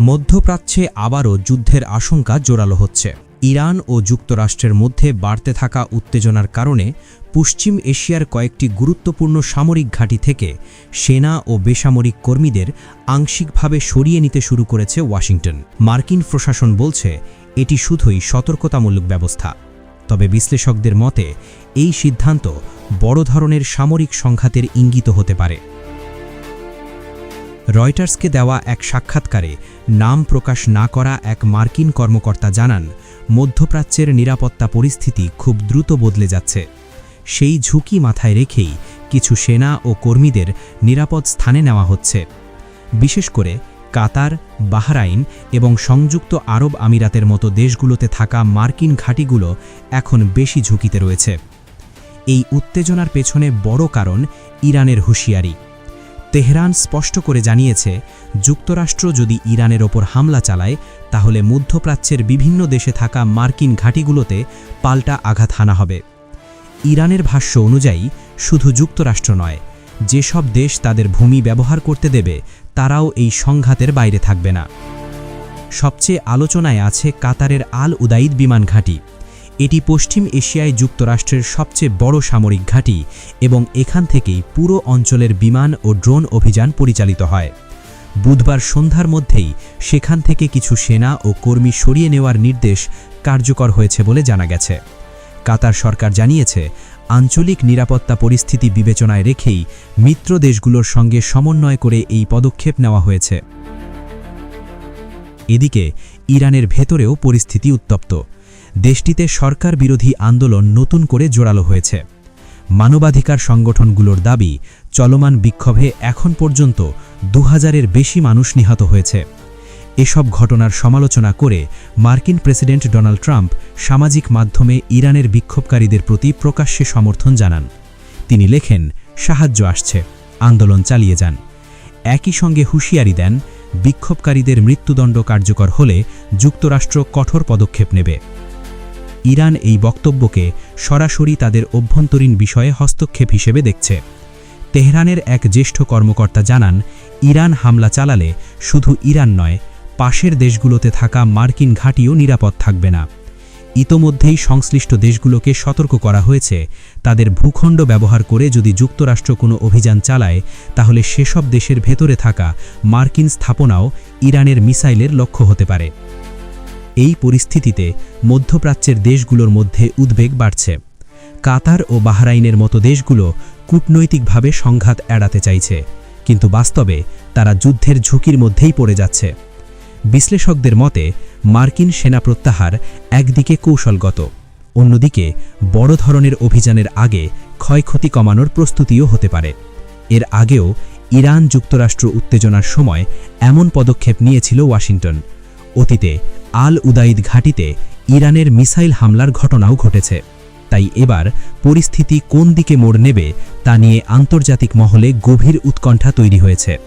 মধ্যপ্রাচ্যে আবারও যুদ্ধের আশঙ্কা জোরালো হচ্ছে। ইরান ও যুক্তরাষ্ট্রের মধ্যে বাড়তে থাকা উত্তেজনার কারণে পশ্চিম এশিয়ার কয়েকটি গুরুত্বপূর্ণ সামরিক ঘাঁটি থেকে সেনা ও বেসামরিক কর্মীদের আংশিকভাবে সরিয়ে নিতে শুরু করেছে ওয়াশিংটন। মার্কিন প্রশাসন বলছে, এটি শুধুই সতর্কতামূলক ব্যবস্থা। তবে বিশ্লেষকদের মতে, এই সিদ্ধান্ত বড় ধরনের সামরিক সংঘাতের ইঙ্গিত হতে পারে। রয়টার্সকে দেওয়া এক সাক্ষাৎকারে নাম প্রকাশ না করা এক মার্কিন কর্মকর্তা জানান, মধ্যপ্রাচ্যের নিরাপত্তা পরিস্থিতি খুব দ্রুত বদলে যাচ্ছে। সেই ঝুঁকি মাথায় রেখেই কিছু সেনা ও কর্মীদের নিরাপদ স্থানে নেওয়া হচ্ছে। বিশেষ করে কাতার, বাহরাইন এবং সংযুক্ত আরব আমিরাতের মতো দেশগুলোতে থাকা মার্কিন ঘাঁটিগুলো এখন বেশি ঝুঁকিতে রয়েছে। এই উত্তেজনার পেছনে বড় কারণ ইরানের হুঁশিয়ারি। তেহরান স্পষ্ট করে জানিয়েছে, যুক্তরাষ্ট্র যদি ইরানের ওপর হামলা চালায়, তাহলে মধ্যপ্রাচ্যের বিভিন্ন দেশে থাকা মার্কিন ঘাঁটিগুলোতে পাল্টা আঘাত হানা হবে। ইরানের ভাষ্য অনুযায়ী, শুধু যুক্তরাষ্ট্র নয়, যেসব দেশ তাদের ভূমি ব্যবহার করতে দেবে, তারাও এই সংঘাতের বাইরে থাকবে না। সবচেয়ে আলোচনায় আছে কাতারের আল উদাইদ বিমান ঘাঁটি। এটি পশ্চিম এশিয়ায় যুক্তরাষ্ট্রের সবচেয়ে বড় সামরিক ঘাঁটি এবং এখান থেকেই পুরো অঞ্চলের বিমান ও ড্রোন অভিযান পরিচালিত হয়। বুধবার সন্ধ্যার মধ্যেই সেখান থেকে কিছু সেনা ও কর্মী সরিয়ে নেওয়ার নির্দেশ কার্যকর হয়েছে বলে জানা গেছে। কাতার সরকার জানিয়েছে, আঞ্চলিক নিরাপত্তা পরিস্থিতি বিবেচনায় রেখেই মিত্র দেশগুলোর সঙ্গে সমন্বয় করে এই পদক্ষেপ নেওয়া হয়েছে। এদিকে, ইরানের ভেতরেও পরিস্থিতি উত্তপ্ত। দেশটিতে সরকার বিরোধী আন্দোলন নতুন করে জোরালো হয়েছে। মানবাধিকার সংগঠনগুলোর দাবি, চলমান বিক্ষোভে এখন পর্যন্ত দু হাজারের বেশি মানুষ নিহত হয়েছে। এসব ঘটনার সমালোচনা করে মার্কিন প্রেসিডেন্ট ডোনাল্ড ট্রাম্প সামাজিক মাধ্যমে ইরানের বিক্ষোভকারীদের প্রতি প্রকাশ্যে সমর্থন জানান। তিনি লেখেন, সাহায্য আসছে, আন্দোলন চালিয়ে যান। একই সঙ্গে হুঁশিয়ারি দেন, বিক্ষোভকারীদের মৃত্যুদণ্ড কার্যকর হলে যুক্তরাষ্ট্র কঠোর পদক্ষেপ নেবে। ইরান এই বক্তব্যকে সরাসরি তাদের অভ্যন্তরীণ বিষয়ে হস্তক্ষেপ হিসেবে দেখছে। তেহরানের এক জ্যেষ্ঠ কর্মকর্তা জানান, ইরান হামলা চালালে শুধু ইরান নয়, পাশের দেশগুলোতে থাকা মার্কিন ঘাঁটিও নিরাপদ থাকবে না। ইতোমধ্যেই সংশ্লিষ্ট দেশগুলোকে সতর্ক করা হয়েছে, তাদের ভূখণ্ড ব্যবহার করে যদি যুক্তরাষ্ট্র কোনো অভিযান চালায়, তাহলে সেসব দেশের ভেতরে থাকা মার্কিন স্থাপনাও ইরানের মিসাইলের লক্ষ্য হতে পারে। এই পরিস্থিতিতে মধ্যপ্রাচ্যের দেশগুলোর মধ্যে উদ্বেগ বাড়ছে। কাতার ও বাহরাইনের মতো দেশগুলো কূটনৈতিকভাবে সংঘাত এড়াতে চাইছে, কিন্তু বাস্তবে তারা যুদ্ধের ঝুঁকির মধ্যেই পড়ে যাচ্ছে। বিশ্লেষকদের মতে, মার্কিন সেনা প্রত্যাহার একদিকে কৌশলগত, অন্যদিকে বড় ধরনের অভিযানের আগে ক্ষয়ক্ষতি কমানোর প্রস্তুতিও হতে পারে। এর আগেও ইরান যুক্তরাষ্ট্র উত্তেজনার সময় এমন পদক্ষেপ নিয়েছিল ওয়াশিংটন। অতীতে আল উদাইদ ঘাটিতে ইরানের মিসাইল হামলার ঘটনাও ঘটেছে। তাই এবার পরিস্থিতি কোন দিকে মোড় নেবে তা নিয়ে আন্তর্জাতিক মহলে গভীর উৎকণ্ঠা তৈরি হয়েছে।